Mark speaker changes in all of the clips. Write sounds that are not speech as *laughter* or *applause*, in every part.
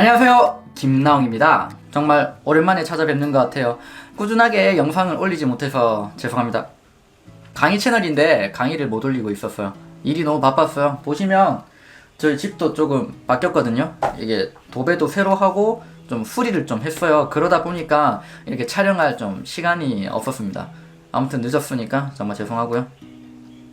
Speaker 1: 안녕하세요. 김나홍입니다. 정말 오랜만에 찾아뵙는 것 같아요. 꾸준하게 영상을 올리지 못해서 죄송합니다. 강의 채널인데 강의를 못 올리고 있었어요. 일이 너무 바빴어요. 보시면 저희 집도 조금 바뀌었거든요. 이게 도배도 새로 하고 좀 수리를 좀 했어요. 그러다 보니까 이렇게 촬영할 좀 시간이 없었습니다. 아무튼 늦었으니까 정말 죄송하고요.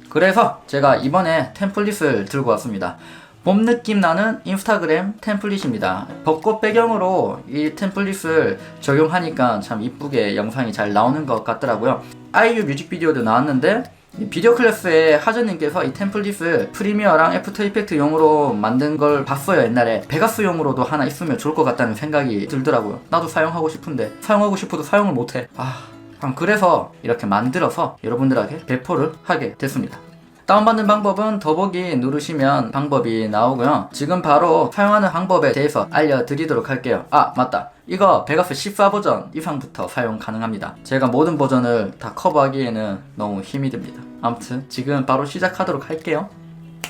Speaker 1: 그래서 제가 이번에 템플릿을 들고 왔습니다. 봄 느낌 나는 인스타그램 템플릿입니다. 벚꽃 배경으로 이 템플릿을 적용하니까 참 이쁘게 영상이 잘 나오는 것 같더라고요. 아이유 뮤직비디오도 나왔는데 이 비디오 클래스의 하전님께서 이 템플릿을 프리미어랑 애프터 이펙트용으로 만든 걸 봤어요 옛날에 베가스용으로도 하나 있으면 좋을 것 같다는 생각이 들더라고요 나도 사용하고 싶은데 사용하고 싶어도 사용을 못해 아참 그래서 이렇게 만들어서 여러분들에게 배포를 하게 됐습니다. 다운받는 방법은 더보기 누르시면 방법이 나오고요. 지금 바로 사용하는 방법에 대해서 알려드리도록 할게요. 아 맞다. 이거 베가스 14 버전 이상부터 사용 가능합니다. 제가 모든 버전을 다 커버하기에는 너무 힘이 듭니다. 아무튼 지금 바로 시작하도록 할게요.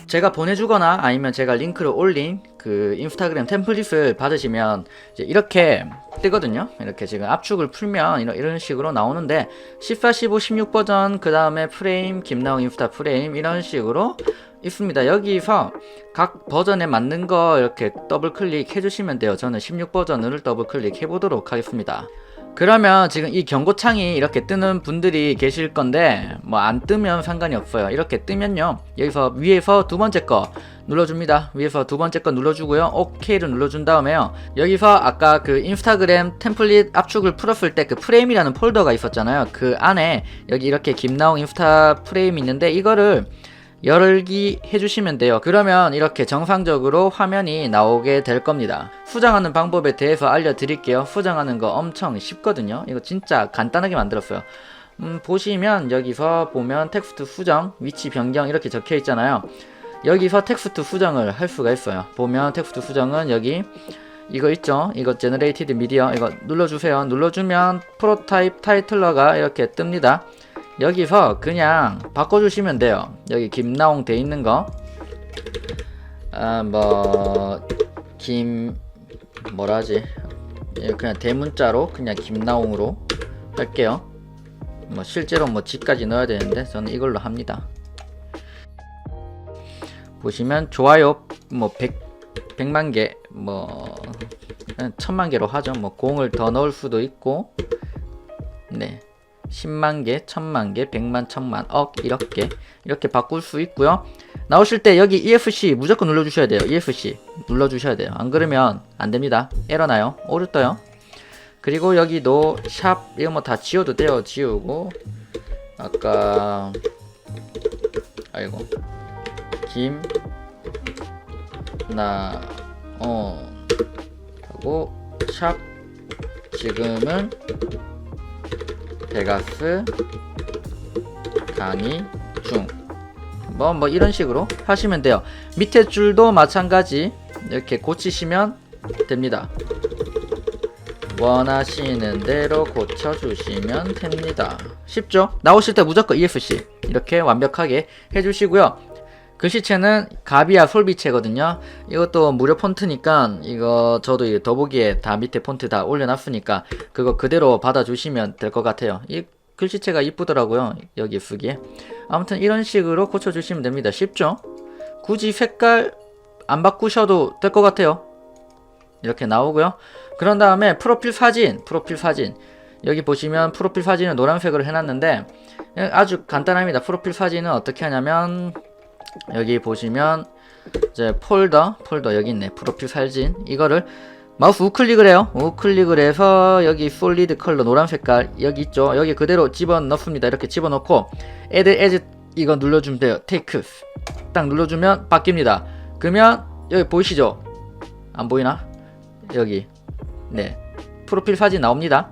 Speaker 1: 제가 보내주거나 아니면 제가 링크를 올린 그 인스타그램 템플릿을 받으시면 이제 이렇게 뜨거든요. 이렇게 지금 압축을 풀면 이런, 이런 식으로 나오는데 14, 15, 16 버전 그 다음에 프레임 김나영 인스타 프레임 이런 식으로 있습니다. 여기서 각 버전에 맞는 거 이렇게 더블 클릭해 주시면 돼요. 저는 16 버전을 더블 클릭해 보도록 하겠습니다. 그러면 지금 이 경고창이 이렇게 뜨는 분들이 계실 건데 뭐 안 뜨면 상관이 없어요. 이렇게 뜨면요. 여기서 위에서 두 번째 거 눌러줍니다. 위에서 두 번째 거 눌러주고요. OK를 눌러준 다음에요. 여기서 아까 그 인스타그램 템플릿 압축을 풀었을 때 그 프레임이라는 폴더가 있었잖아요. 그 안에 여기 이렇게 김나홍 인스타 프레임이 있는데 이거를 열기 해주시면 돼요. 그러면 이렇게 정상적으로 화면이 나오게 될 겁니다. 수정하는 방법에 대해서 알려드릴게요. 수정하는 거 엄청 쉽거든요. 이거 진짜 간단하게 만들었어요. 음, 보시면 여기서 보면 텍스트 수정, 위치 변경 이렇게 적혀 있잖아요. 여기서 텍스트 수정을 할 수가 있어요. 보면 텍스트 수정은 여기 이거 있죠? 이거 제너레이티드 미디어 이거 눌러주세요. 눌러주면 프로타입 타이틀러가 이렇게 뜹니다. 여기서 그냥 바꿔주시면 돼요. 여기 김나홍 돼 있는 거. 아, 뭐, 김, 뭐라지? 예, 그냥 대문자로 그냥 김나홍으로 할게요. 뭐, 실제로 뭐, 지까지 넣어야 되는데, 저는 이걸로 합니다. 보시면, 좋아요, 뭐, 100, 100만 개, 뭐, 그냥 천만 개로 하죠. 뭐, 공을 더 넣을 수도 있고, 네. 10만 개, 1000만 개, 100만, 1000만, 억 이렇게 이렇게 바꿀 수 있고요. 나오실 때 여기 EFC 무조건 눌러 주셔야 돼요. EFC 눌러 주셔야 돼요. 안 그러면 안 됩니다. 에러 나요. 오류 떠요. 그리고 여기도 샵 이거 뭐 다 지워도 돼요. 지우고 아까 아이고 김 나 어 하고 샵 지금은 베가스 강의 중. 뭐, 뭐, 이런 식으로 하시면 돼요. 밑에 줄도 마찬가지. 이렇게 고치시면 됩니다. 원하시는 대로 고쳐주시면 됩니다. 쉽죠? 나오실 때 무조건 EFC. 이렇게 완벽하게 해주시고요. 글씨체는 가비아 솔비체거든요. 이것도 무료 폰트니까 이거 저도 이 더보기에 다 밑에 폰트 다 올려놨으니까 그거 그대로 받아주시면 될 것 같아요. 이 글씨체가 이쁘더라고요. 여기 쓰기에. 아무튼 이런 식으로 고쳐주시면 됩니다. 쉽죠? 굳이 색깔 안 바꾸셔도 될 것 같아요. 이렇게 나오고요. 그런 다음에 프로필 사진, 프로필 사진. 여기 보시면 프로필 사진은 노란색으로 해놨는데 아주 간단합니다. 프로필 사진은 어떻게 하냐면 여기 보시면 이제 폴더 폴더 여기 있네. 프로필 사진. 이거를 마우스 우클릭을 해요. 우클릭을 해서 여기 솔리드 컬러 노란 색깔 여기 있죠? 여기 그대로 집어 넣습니다. 이렇게 집어 넣고 애드 에즈 이거 눌러주면 돼요. 테이크 딱 눌러주면 바뀝니다. 그러면 여기 보이시죠? 안 보이나? 여기. 네. 프로필 사진 나옵니다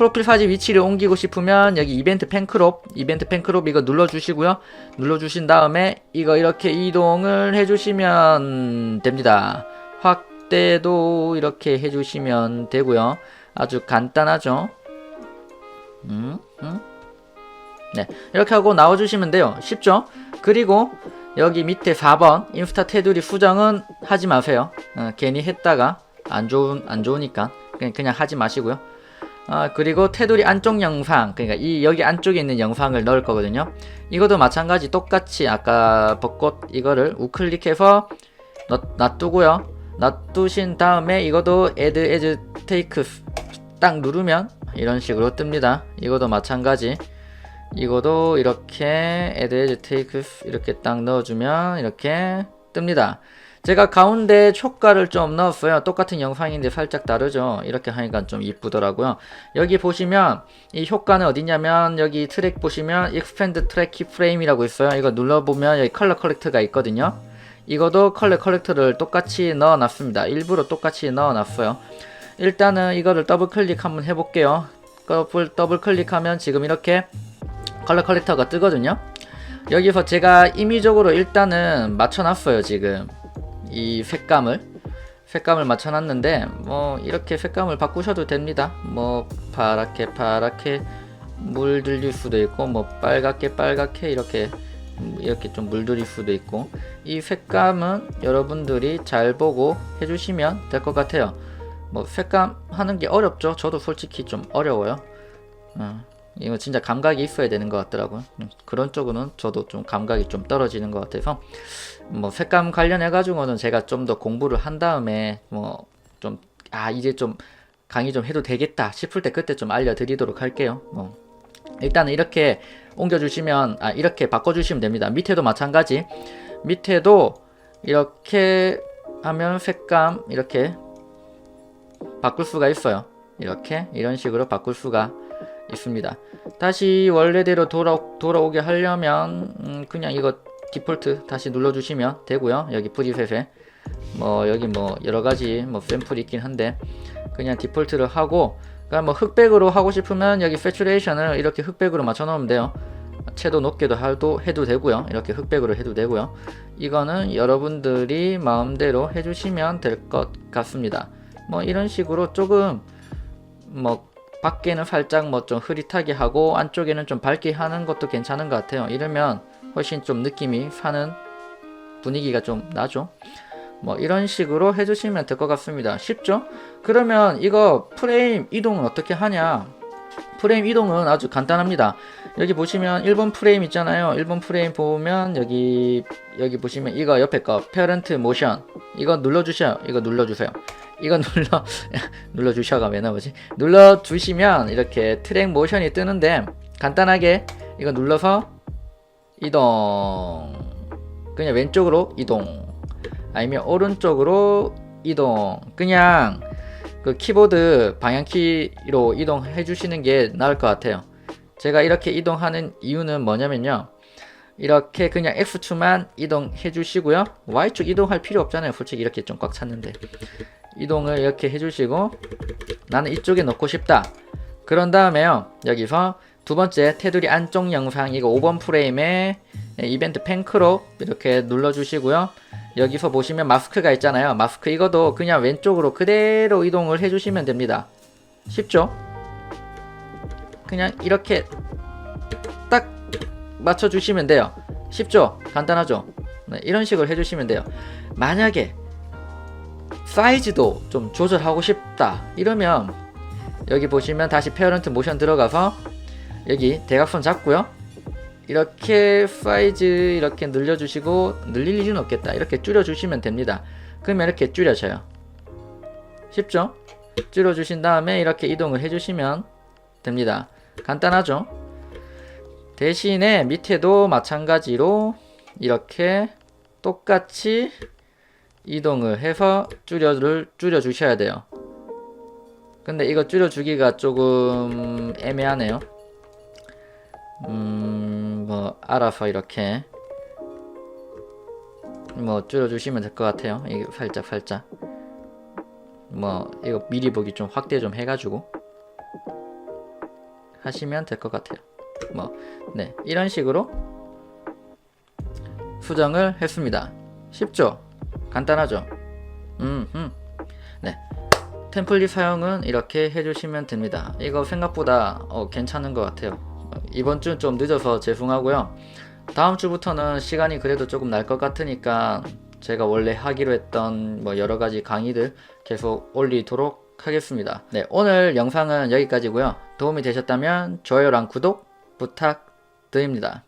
Speaker 1: 프로필 사진 위치를 옮기고 싶으면 여기 이벤트 팬크롭 이벤트 팬크롭 이거 눌러주시고요. 눌러주신 다음에 이거 이렇게 이동을 해주시면 됩니다. 확대도 이렇게 해주시면 되고요. 아주 간단하죠? 음, 음. 네 이렇게 하고 나와주시면 돼요. 쉽죠? 그리고 여기 밑에 4번 인스타 테두리 수정은 하지 마세요. 어, 괜히 했다가 안 좋은 안 좋으니까. 그냥 그냥 하지 마시고요. 아 그리고 테두리 안쪽 영상 그러니까 이 여기 안쪽에 있는 영상을 넣을 거거든요. 이것도 마찬가지 똑같이 아까 벚꽃 이거를 우클릭해서 놔, 놔두고요. 놔두신 다음에 이것도 add as take 딱 누르면 이런 식으로 뜹니다. 이것도 마찬가지. 이것도 이렇게 add as take 이렇게 딱 넣어주면 이렇게 뜹니다. 제가 가운데 효과를 좀 넣었어요. 똑같은 영상인데 살짝 다르죠. 이렇게 하니까 좀 이쁘더라고요. 여기 보시면 이 효과는 어디냐면 여기 트랙 보시면 expand track keyframe이라고 있어요. 이거 눌러보면 여기 컬러 컬렉터가 있거든요. 이것도 컬러 컬렉터를 똑같이 넣어놨습니다. 일부러 똑같이 넣어놨어요. 일단은 이거를 더블 클릭 한번 해볼게요. 더블, 더블 클릭하면 지금 이렇게 컬러 컬렉터가 뜨거든요. 여기서 제가 임의적으로 일단은 맞춰놨어요. 지금 이 색감을 색감을 맞춰놨는데 뭐 이렇게 색감을 바꾸셔도 됩니다. 뭐 파랗게 파랗게 물들일 수도 있고 뭐 빨갛게 빨갛게 이렇게 이렇게 좀 물들일 수도 있고 이 색감은 여러분들이 잘 보고 해주시면 될 것 같아요. 뭐 색감 하는 게 어렵죠. 저도 솔직히 좀 어려워요. 어, 이거 진짜 감각이 있어야 되는 것 같더라고요. 음, 그런 쪽은 저도 좀 감각이 좀 떨어지는 것 같아서 뭐 색감 관련해 가지고는 제가 좀 더 공부를 한 다음에 뭐 좀 아 이제 좀 강의 좀 해도 되겠다 싶을 때 그때 좀 알려드리도록 할게요. 뭐 일단은 이렇게 옮겨주시면 아 이렇게 바꿔주시면 됩니다. 밑에도 마찬가지. 밑에도 이렇게 하면 색감 이렇게 바꿀 수가 있어요. 이렇게 이런 식으로 바꿀 수가 있습니다. 다시 원래대로 돌아 돌아오게 하려면 음, 그냥 이거 디폴트 다시 눌러주시면 되고요. 여기 프리셋에 뭐 여기 뭐 여러 가지 뭐 샘플이 있긴 한데 그냥 디폴트를 하고 그러니까 뭐 흑백으로 하고 싶으면 여기 세츄레이션을 이렇게 흑백으로 맞춰 놓으면 돼요. 채도 높게도 해도, 해도 되고요. 이렇게 흑백으로 해도 되고요. 이거는 여러분들이 마음대로 해주시면 될 것 같습니다. 뭐 이런 식으로 조금 뭐 밖에는 살짝 뭐 좀 흐릿하게 하고 안쪽에는 좀 밝게 하는 것도 괜찮은 것 같아요. 이러면 훨씬 좀 느낌이 사는 분위기가 좀 나죠. 뭐 이런 식으로 해주시면 될 것 같습니다. 쉽죠? 그러면 이거 프레임 이동은 어떻게 하냐? 프레임 이동은 아주 간단합니다. 여기 보시면 1번 프레임 있잖아요. 1번 프레임 보면 여기 여기 보시면 이거 옆에 거 페어런트 모션 이거 눌러주셔요. 이거 눌러주세요. 이거 눌러 *laughs* 눌러주셔가 왜 나오지? 눌러주시면 이렇게 트랙 모션이 뜨는데 간단하게 이거 눌러서 이동 그냥 왼쪽으로 이동 아니면 오른쪽으로 이동 그냥 그 키보드 방향키로 이동해 주시는 게 나을 것 같아요. 제가 이렇게 이동하는 이유는 뭐냐면요. 이렇게 그냥 F2만 이동해 주시고요. Y축 이동할 필요 없잖아요. 솔직히 이렇게 좀 꽉 찼는데. 이동을 이렇게 해 주시고 나는 이쪽에 넣고 싶다. 그런 다음에요. 여기서 두 번째 테두리 안쪽 영상 이거 5번 프레임에 이벤트 팬크로 이렇게 눌러 주시고요 여기서 보시면 마스크가 있잖아요 마스크 이거도 그냥 왼쪽으로 그대로 이동을 해주시면 됩니다 쉽죠? 그냥 이렇게 딱 맞춰주시면 돼요 쉽죠? 간단하죠? 네, 이런 식으로 해주시면 돼요 만약에 사이즈도 좀 조절하고 싶다 이러면 여기 보시면 다시 페어런트 모션 들어가서 여기 대각선 잡고요. 이렇게 사이즈 이렇게 늘려주시고 늘릴 일은 없겠다. 이렇게 줄여주시면 됩니다. 그러면 이렇게 줄여져요. 쉽죠? 줄여주신 다음에 이렇게 이동을 해주시면 됩니다. 간단하죠? 대신에 밑에도 마찬가지로 이렇게 똑같이 이동을 해서 줄여를 줄여 주셔야 돼요. 근데 이거 줄여주기가 조금 애매하네요 음, 뭐, 알아서 이렇게, 뭐, 줄여주시면 될 것 같아요. 이게 살짝, 살짝. 뭐, 이거 미리 보기 좀 확대 좀 해가지고, 하시면 될 것 같아요. 뭐, 네. 이런 식으로 수정을 했습니다. 쉽죠? 간단하죠? 음, 음. 네. 템플릿 사용은 이렇게 해주시면 됩니다. 이거 생각보다 어, 괜찮은 것 같아요. 이번 주는 좀 늦어서 죄송하고요. 다음 주부터는 시간이 그래도 조금 날 것 같으니까 제가 원래 하기로 했던 뭐 여러 가지 강의들 계속 올리도록 하겠습니다. 네, 오늘 영상은 여기까지고요. 도움이 되셨다면 좋아요랑 구독 부탁드립니다.